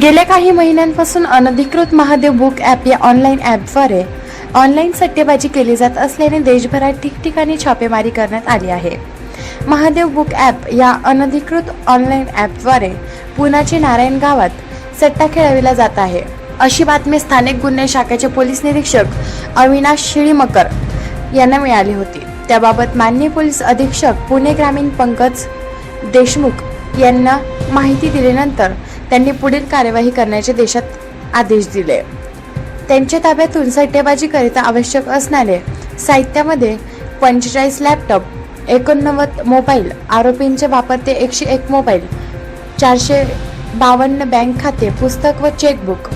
गेल्या काही महिन्यांपासून अनधिकृत महादेव बुक ॲप या ऑनलाईन ॲपद्वारे ऑनलाईन सट्टेबाजी केली जात असल्याने देशभरात ठिकठिकाणी छापेमारी करण्यात आली आहे. महादेव बुक ॲप या अनधिकृत ऑनलाईन ॲपद्वारे पुण्याचे नारायण गावात सट्टा खेळविला जात आहे. अशी बातमी स्थानिक गुन्हे शाखेचे पोलीस निरीक्षक अविनाश शिळीमकर यांना मिळाली होती. त्याबाबत मान्य पोलीस अधीक्षक पुणे ग्रामीण पंकज देशमुख यांना माहिती दिल्यानंतर त्यांनी पुढील कार्यवाही करण्याचे देशात आदेश दिले. त्यांच्या ताब्यातून सट्टेबाजीकरिता आवश्यक असणारे साहित्यामध्ये पंचेचाळीस लॅपटॉप एकोणनव्वद मोबाईल आरोपींचे वापरते एकशे एक मोबाईल चारशे बावन्न बँक खाते पुस्तक व चेकबुक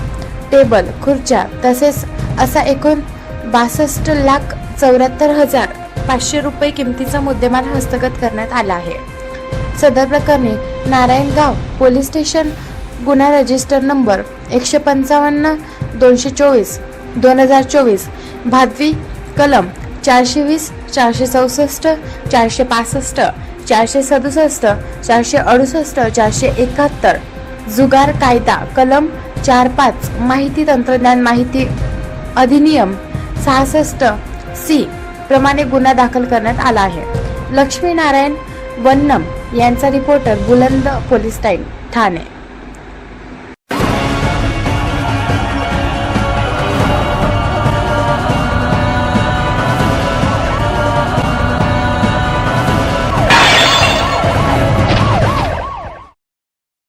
टेबल खुर्च्या तसेच असा एकूण बासष्ट लाख चौऱ्याहत्तर हजार पाचशे रुपये किमतीचा मुद्देमाल हस्तगत करण्यात आला आहे. सदर प्रकरणी नारायणगाव पोलीस स्टेशन गुन्हा रजिस्टर नंबर एकशे पंचावन्न दोनशे चोवीस दोन हजार चोवीस भादवी कलम चारशे वीस चारशे चौसष्ट चारशे पासष्ट चारशे सदुसष्ट चारशे अडुसष्ट चारशे एकाहत्तर. जुगार कायदा कलम चार पाच माहिती तंत्रज्ञान माहिती अधिनियम सहासष्ट सी प्रमाणे गुन्हा दाखल करण्यात आला आहे. लक्ष्मीनारायण वन्नम यांचा रिपोर्टर बुलंद पोलीस टाईम ठाणे.